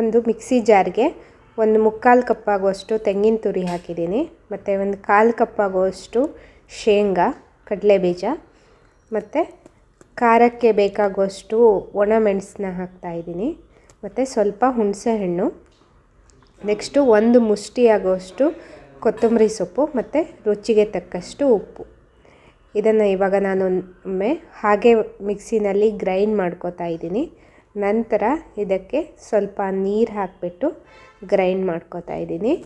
ಒಂದು ಮಿಕ್ಸಿ ಜಾರ್ಗೆ ಒಂದು ಮುಕ್ಕಾಲು ಕಪ್ಪಾಗುವಷ್ಟು ತೆಂಗಿನ ತುರಿ ಹಾಕಿದ್ದೀನಿ, ಮತ್ತು ಒಂದು ಕಾಲು ಕಪ್ಪಾಗುವಷ್ಟು ಶೇಂಗಾ ಕಡಲೆಬೀಜ ಮತ್ತು ಖಾರಕ್ಕೆ ಬೇಕಾಗುವಷ್ಟು ಒಣಮೆಣಸನ್ನ ಹಾಕ್ತಾಯಿದ್ದೀನಿ ಮತ್ತು ಸ್ವಲ್ಪ ಹುಣಸೆಹಣ್ಣು ನೆಕ್ಸ್ಟು ಒಂದು ಮುಷ್ಟಿ ಆಗುವಷ್ಟು ಕೊತ್ತಂಬರಿ ಸೊಪ್ಪು, ಮತ್ತು ರುಚಿಗೆ ತಕ್ಕಷ್ಟು ಉಪ್ಪು. ಇದನ್ನು ಇವಾಗ ನಾನು ಒಮ್ಮೆ ಹಾಗೆ ಮಿಕ್ಸಿನಲ್ಲಿ ಗ್ರೈಂಡ್ ಮಾಡ್ಕೋತಾ ಇದ್ದೀನಿ. ನಂತರ ಇದಕ್ಕೆ ಸ್ವಲ್ಪ ನೀರು ಹಾಕಿಬಿಟ್ಟು ಗ್ರೈಂಡ್ ಮಾಡ್ಕೋತಾ ಇದ್ದೀನಿ.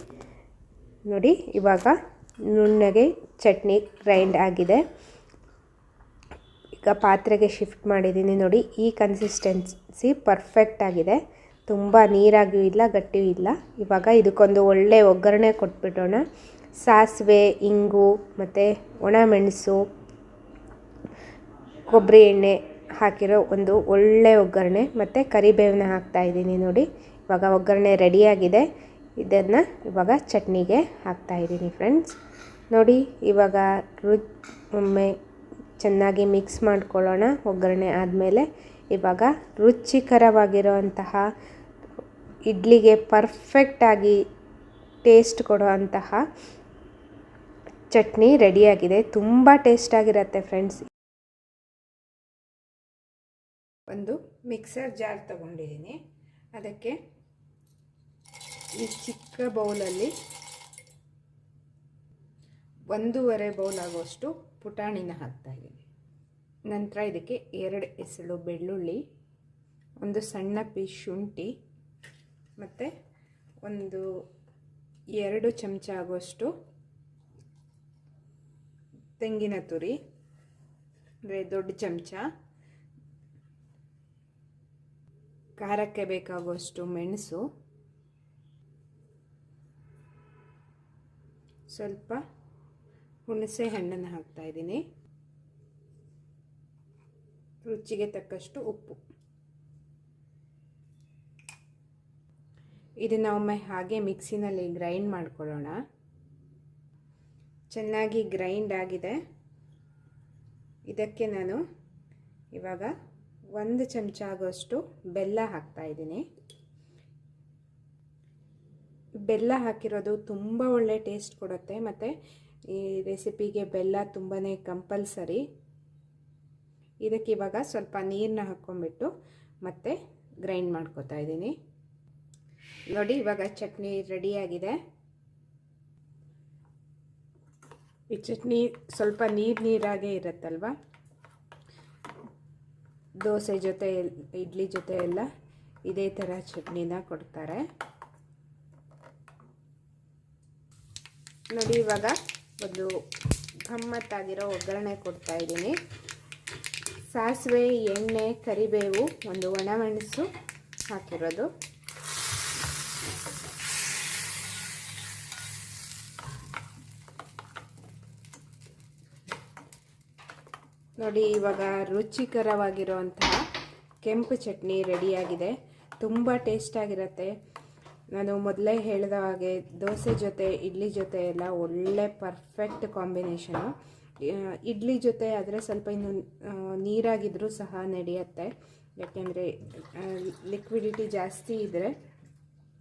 ನೋಡಿ, ಇವಾಗ ನುಣ್ಣಗೆ ಚಟ್ನಿ ಗ್ರೈಂಡ್ ಆಗಿದೆ. ಈಗ ಪಾತ್ರೆಗೆ ಶಿಫ್ಟ್ ಮಾಡಿದ್ದೀನಿ. ನೋಡಿ, ಈ ಕನ್ಸಿಸ್ಟೆನ್ಸಿ ಪರ್ಫೆಕ್ಟ್ ಆಗಿದೆ. ತುಂಬ ನೀರಾಗಿಯೂ ಇಲ್ಲ, ಗಟ್ಟಿಯೂ ಇಲ್ಲ. ಇವಾಗ ಇದಕ್ಕೊಂದು ಒಳ್ಳೆ ಒಗ್ಗರಣೆ ಕೊಟ್ಬಿಡೋಣ. ಸಾಸಿವೆ, ಇಂಗು, ಮತ್ತು ಒಣಮೆಣಸು ಕೊಬ್ಬರಿ ಎಣ್ಣೆ ಹಾಕಿರೋ ಒಂದು ಒಳ್ಳೆ ಒಗ್ಗರಣೆ ಮತ್ತು ಕರಿಬೇವನ್ನ ಹಾಕ್ತಾಯಿದ್ದೀನಿ ನೋಡಿ. ಇವಾಗ ಒಗ್ಗರಣೆ ರೆಡಿಯಾಗಿದೆ ಇದನ್ನು ಇವಾಗ ಚಟ್ನಿಗೆ ಹಾಕ್ತಾ ಇದ್ದೀನಿ ಫ್ರೆಂಡ್ಸ್ ನೋಡಿ, ಇವಾಗ ರು ಒಮ್ಮೆ ಚೆನ್ನಾಗಿ ಮಿಕ್ಸ್ ಮಾಡ್ಕೊಳ್ಳೋಣ ಒಗ್ಗರಣೆ ಆದಮೇಲೆ. ಇವಾಗ ರುಚಿಕರವಾಗಿರೋಂತಹ ಇಡ್ಲಿಗೆ ಪರ್ಫೆಕ್ಟಾಗಿ ಟೇಸ್ಟ್ ಕೊಡುವಂತಹ ಚಟ್ನಿ ರೆಡಿಯಾಗಿದೆ ತುಂಬ ಟೇಸ್ಟಾಗಿರುತ್ತೆ ಫ್ರೆಂಡ್ಸ್ ಒಂದು ಮಿಕ್ಸರ್ ಜಾರ್ ತಗೊಂಡಿದ್ದೀನಿ. ಅದಕ್ಕೆ ಈ ಚಿಕ್ಕ ಬೌಲಲ್ಲಿ ಒಂದೂವರೆ ಬೌಲ್ ಆಗುವಷ್ಟು ಪುಟಾಣಿನ ಹಾಕ್ತಾಯಿದ್ದೀನಿ ನಂತರ ಇದಕ್ಕೆ ಎರಡು ಎಸಳು ಬೆಳ್ಳುಳ್ಳಿ, ಒಂದು ಸಣ್ಣ ಪೀಸ್ ಶುಂಠಿ, ಮತ್ತು ಒಂದು ಎರಡು ಚಮಚ ಆಗುವಷ್ಟು ತೆಂಗಿನ ತುರಿ, ಅಂದರೆ ದೊಡ್ಡ ಚಮಚ ಖಾರಕ್ಕೆ ಬೇಕಾಗುವಷ್ಟು ಮೆಣಸು. ಸ್ವಲ್ಪ ಹುಣಸೆ ಹಣ್ಣನ್ನು ಹಾಕ್ತಾಯಿದ್ದೀನಿ ರುಚಿಗೆ ತಕ್ಕಷ್ಟು ಉಪ್ಪು. ಇದನ್ನು ಒಮ್ಮೆ ಹಾಗೆ ಮಿಕ್ಸಿನಲ್ಲಿ ಗ್ರೈಂಡ್ ಮಾಡ್ಕೊಳ್ಳೋಣ. ಚೆನ್ನಾಗಿ ಗ್ರೈಂಡ್ ಆಗಿದೆ. ಇದಕ್ಕೆ ನಾನು ಇವಾಗ ಒಂದು ಚಮಚ ಆಗೋಷ್ಟು ಬೆಲ್ಲ ಹಾಕ್ತಾಯಿದ್ದೀನಿ ಬೆಲ್ಲ ಹಾಕಿರೋದು ತುಂಬ ಒಳ್ಳೆ ಟೇಸ್ಟ್ ಕೊಡುತ್ತೆ ಮತ್ತು ಈ ರೆಸಿಪಿಗೆ ಬೆಲ್ಲ ತುಂಬಾ ಕಂಪಲ್ಸರಿ. ಇದಕ್ಕೆ ಇವಾಗ ಸ್ವಲ್ಪ ನೀರನ್ನ ಹಾಕ್ಕೊಂಬಿಟ್ಟು ಮತ್ತೆ ಗ್ರೈಂಡ್ ಮಾಡ್ಕೊತಾ ಇದ್ದೀನಿ. ನೋಡಿ, ಇವಾಗ ಚಟ್ನಿ ರೆಡಿಯಾಗಿದೆ ಈ ಚಟ್ನಿ ಸ್ವಲ್ಪ ನೀರು ನೀರಾಗೇ ಇರುತ್ತಲ್ವ? ದೋಸೆ ಜೊತೆ ಇಡ್ಲಿ ಜೊತೆ ಎಲ್ಲ ಇದೇ ಥರ ಚಟ್ನಿನ ಕೊಡ್ತಾರೆ. ನೋಡಿ ಇವಾಗ ಒಂದು ಗಮ್ಮತ್ತಾಗಿರೋ ಒಗ್ಗರಣೆ ಕೊಡ್ತಾ ಇದ್ದೀನಿ. ಸಾಸಿವೆ, ಎಣ್ಣೆ, ಕರಿಬೇವು, ಒಂದು ಒಣಮೆಣಸು ಹಾಕಿರೋದು. ನೋಡಿ, ಇವಾಗ ರುಚಿಕರವಾಗಿರುವಂತಹ ಕೆಂಪು ಚಟ್ನಿ ರೆಡಿಯಾಗಿದೆ. ತುಂಬ ಟೇಸ್ಟಾಗಿರುತ್ತೆ ನಾನು ಮೊದಲೇ ಹೇಳಿದ ಹಾಗೆ ದೋಸೆ ಜೊತೆ, ಇಡ್ಲಿ ಜೊತೆ ಎಲ್ಲ ಒಳ್ಳೆ ಪರ್ಫೆಕ್ಟ್ ಕಾಂಬಿನೇಷನು ಇಡ್ಲಿ ಜೊತೆ ಆದರೆ ಸ್ವಲ್ಪ ಇನ್ನು ನೀರಾಗಿದ್ದರೂ ಸಹ ನಡೆಯುತ್ತೆ. ಯಾಕೆಂದರೆ ಲಿಕ್ವಿಡಿಟಿ ಜಾಸ್ತಿ ಇದ್ದರೆ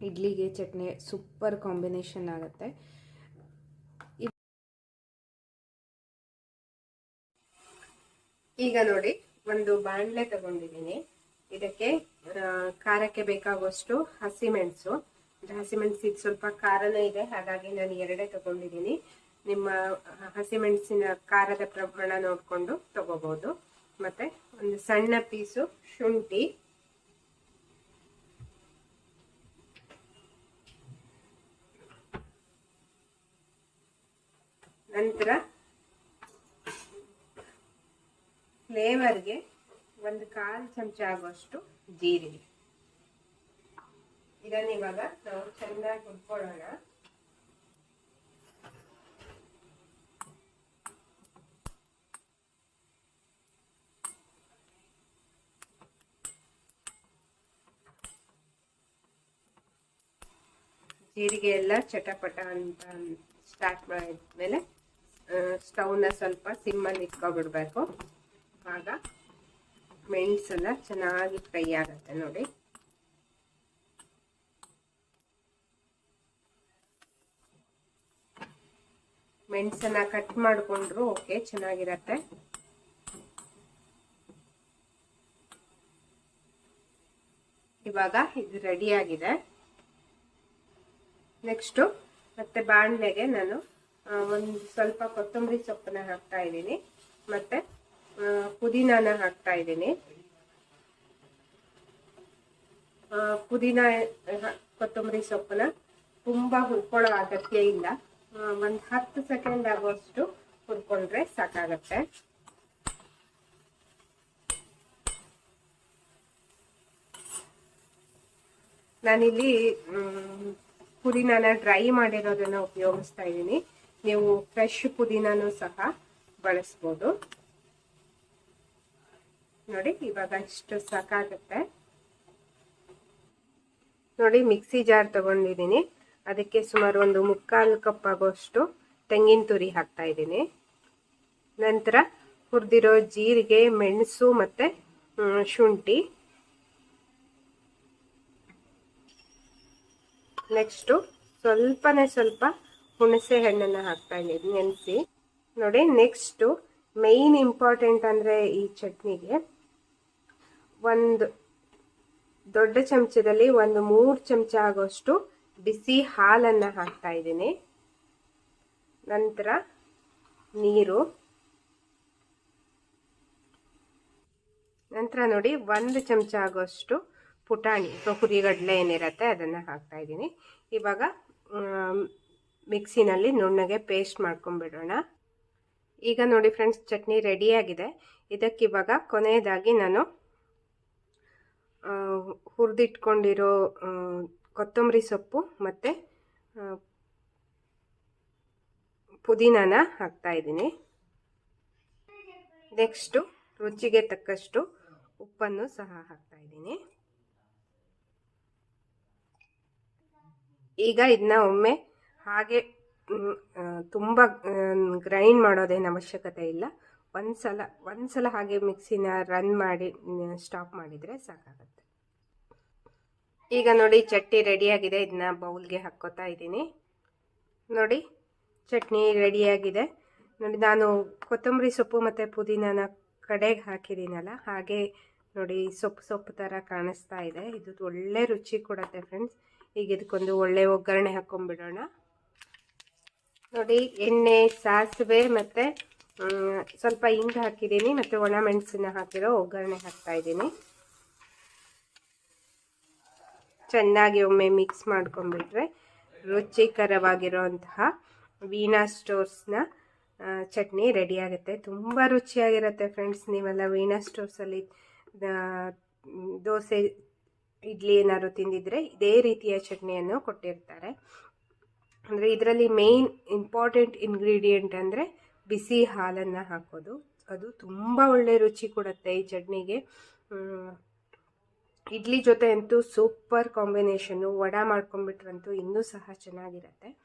ಇಡ್ಲಿಗೆ ಚಟ್ನಿ ಸೂಪರ್ ಕಾಂಬಿನೇಷನ್ ಆಗುತ್ತೆ. ಈಗ ನೋಡಿ, ಒಂದು ಬಾಣಲೆ ತಗೊಂಡಿದ್ದೀನಿ. ಇದಕ್ಕೆ ಖಾರಕ್ಕೆ ಬೇಕಾಗುವಷ್ಟು ಹಸಿಮೆಣಸು ಹಸಿಮೆಣಸು ಇದು ಸ್ವಲ್ಪ ಖಾರನೇ ಇದೆ, ಹಾಗಾಗಿ ನಾನು ಎರಡೇ ತಗೊಂಡಿದ್ದೀನಿ. ನಿಮ್ಮ ಹಸಿಮೆಣಸಿನ ಖಾರದ ಪ್ರಮಾಣ ನೋಡಿಕೊಂಡು ತಗೋಬಹುದು ಮತ್ತೆ ಒಂದು ಸಣ್ಣ ಪೀಸು ಶುಂಠಿ. ನಂತರ ಫ್ಲೇವರ್ಗೆ ಒಂದು ಕಾಲು ಚಮಚ ಆಗುವಷ್ಟು ಜೀರಿಗೆ. ಇದನ್ನ ಇವಾಗ ನಾವು ಚೆನ್ನಾಗಿ ಹುಡ್ಕೊಳ್ಳೋಣ ಜೀರಿಗೆ ಎಲ್ಲ ಚಟಪಟ ಅಂತ ಸ್ಟಾರ್ಟ್ ಮಾಡಿದ್ಮೇಲೆ ಸ್ಟವ್ನ ಸ್ವಲ್ಪ ಸಿಮ್ಮಲ್ಲಿ ಇಟ್ಕೊಬಿಡ್ಬೇಕು. ಆಗ ಮೆಣಸೆಲ್ಲ ಚೆನ್ನಾಗಿ ಫ್ರೈ ಆಗುತ್ತೆ ನೋಡಿ. ಮೆಣಸನ್ನ ಕಟ್ ಮಾಡಿಕೊಂಡ್ರು ಓಕೆ ಚೆನ್ನಾಗಿರತ್ತೆ. ಇವಾಗ ಇದು ರೆಡಿ ಆಗಿದೆ. ನೆಕ್ಸ್ಟು ಮತ್ತೆ ಬಾಣಲೆಗೆ ನಾನು ಒಂದು ಸ್ವಲ್ಪ ಕೊತ್ತಂಬರಿ ಸೊಪ್ಪನ್ನ ಹಾಕ್ತಾ ಇದ್ದೀನಿ. ಮತ್ತೆ ಪುದೀನಾನ ಹಾಕ್ತಾ ಇದ್ದೀನಿ. ಪುದೀನ ಕೊತ್ತಂಬರಿ ಸೊಪ್ಪನ್ನ ತುಂಬಾ ಹುರ್ಕೊಳ್ಳೋ ಅಗತ್ಯ ಇಲ್ಲ. ಒಂದು ಹತ್ತು ಸೆಕೆಂಡ್ ಆಗುವಷ್ಟು ಹುರ್ಕೊಂಡ್ರೆ ಸಾಕಾಗತ್ತೆ. ನಾನಿಲ್ಲಿ ಪುದೀನಾನ ಡ್ರೈ ಮಾಡಿರೋದನ್ನ ಉಪಯೋಗಿಸ್ತಾ ಇದ್ದೀನಿ. ನೀವು ಫ್ರೆಶ್ ಪುದೀನಾನು ಸಹ ಬಳಸ್ಬೋದು. ನೋಡಿ, ಇವಾಗ ಇಷ್ಟು ಸಾಕಾಗುತ್ತೆ. ನೋಡಿ, ಮಿಕ್ಸಿ ಜಾರ್ ತಗೊಂಡಿದ್ದೀನಿ. ಅದಕ್ಕೆ ಸುಮಾರು ಒಂದು ಮುಕ್ಕಾಲು ಕಪ್ ಆಗೋಷ್ಟು ತೆಂಗಿನ ತುರಿ ಹಾಕ್ತಾ ಇದ್ದೀನಿ. ನಂತರ ಹುರಿದಿರೋ ಜೀರಿಗೆ, ಮೆಣಸು ಮತ್ತೆ ಶುಂಠಿ. ನೆಕ್ಸ್ಟು ಸ್ವಲ್ಪನೇ ಸ್ವಲ್ಪ ಹುಣಸೆ ಹಣ್ಣನ್ನು ಹಾಕ್ತಾ ಇದ್ದೀನಿ ನೆನೆಸಿ. ನೋಡಿ, ನೆಕ್ಸ್ಟು ಮೇಯ್ನ್ ಇಂಪಾರ್ಟೆಂಟ್ ಅಂದರೆ ಈ ಚಟ್ನಿಗೆ ಒಂದು ದೊಡ್ಡ ಚಮಚದಲ್ಲಿ ಒಂದು ಮೂರು ಚಮಚ ಆಗೋಷ್ಟು ಬಿಸಿ ಹಾಲನ್ನು ಹಾಕ್ತಾ ಇದ್ದೀನಿ. ನಂತರ ನೀರು. ನಂತರ ನೋಡಿ ಒಂದು ಚಮಚ ಆಗೋಷ್ಟು ಪುಟಾಣಿ ಅಥವಾ ಹುರಿಗಡಲೆ ಏನಿರತ್ತೆ ಅದನ್ನು ಹಾಕ್ತಾ ಇದ್ದೀನಿ. ಇವಾಗ ಮಿಕ್ಸಿನಲ್ಲಿ ನುಣ್ಣಗೆ ಪೇಸ್ಟ್ ಮಾಡ್ಕೊಂಡ್ಬಿಡೋಣ. ಈಗ ನೋಡಿ ಫ್ರೆಂಡ್ಸ್, ಚಟ್ನಿ ರೆಡಿಯಾಗಿದೆ. ಇದಕ್ಕಿವಾಗ ಕೊನೆಯದಾಗಿ ನಾನು ಹುರಿದಿಟ್ಕೊಂಡಿರೋ ಕೊತ್ತಂಬರಿ ಸೊಪ್ಪು ಮತ್ತು ಪುದೀನಾನ ಹಾಕ್ತಾ ಇದ್ದೀನಿ. ನೆಕ್ಸ್ಟು ರುಚಿಗೆ ತಕ್ಕಷ್ಟು ಉಪ್ಪನ್ನು ಸಹ ಹಾಕ್ತಾ ಇದ್ದೀನಿ. ಈಗ ಇದನ್ನ ಒಮ್ಮೆ ಹಾಗೆ ತುಂಬ ಗ್ರೈಂಡ್ ಮಾಡೋದೇನು ಅವಶ್ಯಕತೆ ಇಲ್ಲ. ಒಂದ್ಸಲ ಒಂದ್ಸಲ ಹಾಗೆ ಮಿಕ್ಸಿನ ರನ್ ಮಾಡಿ, ಸ್ಟಾಪ್ ಮಾಡಿದರೆ ಸಾಕಾಗುತ್ತೆ. ಈಗ ನೋಡಿ ಚಟ್ನಿ ರೆಡಿಯಾಗಿದೆ ಇದನ್ನ ಬೌಲ್ಗೆ ಹಾಕ್ಕೋತಾ ಇದ್ದೀನಿ. ನೋಡಿ, ಚಟ್ನಿ ರೆಡಿಯಾಗಿದೆ ನೋಡಿ, ನಾನು ಕೊತ್ತಂಬರಿ ಸೊಪ್ಪು ಮತ್ತು ಪುದೀನಾನ ಕಡೆಗೆ ಹಾಕಿದ್ದೀನಲ್ಲ, ಹಾಗೆ ನೋಡಿ ಸೊಪ್ಪು ಸೊಪ್ಪು ಥರ ಕಾಣಿಸ್ತಾ ಇದೆ. ಇದು ಒಳ್ಳೆ ರುಚಿ ಕೊಡುತ್ತೆ ಫ್ರೆಂಡ್ಸ್ ಈಗ ಇದಕ್ಕೊಂದು ಒಳ್ಳೆ ಒಗ್ಗರಣೆ ಹಾಕ್ಕೊಂಡ್ಬಿಡೋಣ ನೋಡಿ, ಎಣ್ಣೆ, ಸಾಸಿವೆ ಮತ್ತು ಸ್ವಲ್ಪ ಹಿಂಗೆ ಹಾಕಿದ್ದೀನಿ. ಮತ್ತು ಒಣ ಮೆಣಸಿನ ಹಾಕಿರೋ ಒಗ್ಗರಣೆ ಹಾಕ್ತಾ ಇದ್ದೀನಿ. ಚೆನ್ನಾಗಿ ಒಮ್ಮೆ ಮಿಕ್ಸ್ ಮಾಡ್ಕೊಂಡ್ಬಿಟ್ರೆ ರುಚಿಕರವಾಗಿರುವಂತಹ ವೀಣಾ ಸ್ಟೋರ್ಸ್ನ ಚಟ್ನಿ ರೆಡಿ ಆಗುತ್ತೆ. ತುಂಬ ರುಚಿಯಾಗಿರುತ್ತೆ ಫ್ರೆಂಡ್ಸ್ ನೀವೆಲ್ಲ ವೀಣಾ ಸ್ಟೋರ್ಸಲ್ಲಿ ದೋಸೆ, ಇಡ್ಲಿ ಏನಾದ್ರು ತಿಂದಿದ್ರೆ ಇದೇ ರೀತಿಯ ಚಟ್ನಿಯನ್ನು ಕೊಟ್ಟಿರ್ತಾರೆ. ಅಂದರೆ ಇದರಲ್ಲಿ ಮೇನ್ ಇಂಪಾರ್ಟೆಂಟ್ ಇಂಗ್ರೀಡಿಯೆಂಟ್ ಅಂದರೆ ಬಿಸಿ ಹಾಲನ್ನು ಹಾಕೋದು. ಅದು ತುಂಬ ಒಳ್ಳೆ ರುಚಿ ಕೊಡುತ್ತೆ ಈ ಚಟ್ನಿಗೆ. ಇಡ್ಲಿ ಜೊತೆ ಅಂತೂ ಸೂಪರ್ ಕಾಂಬಿನೇಷನ್ನು ವಡ ಮಾಡ್ಕೊಂಡ್ಬಿಟ್ರಂತೂ ಇನ್ನೂ ಸಹ ಚೆನ್ನಾಗಿರುತ್ತೆ.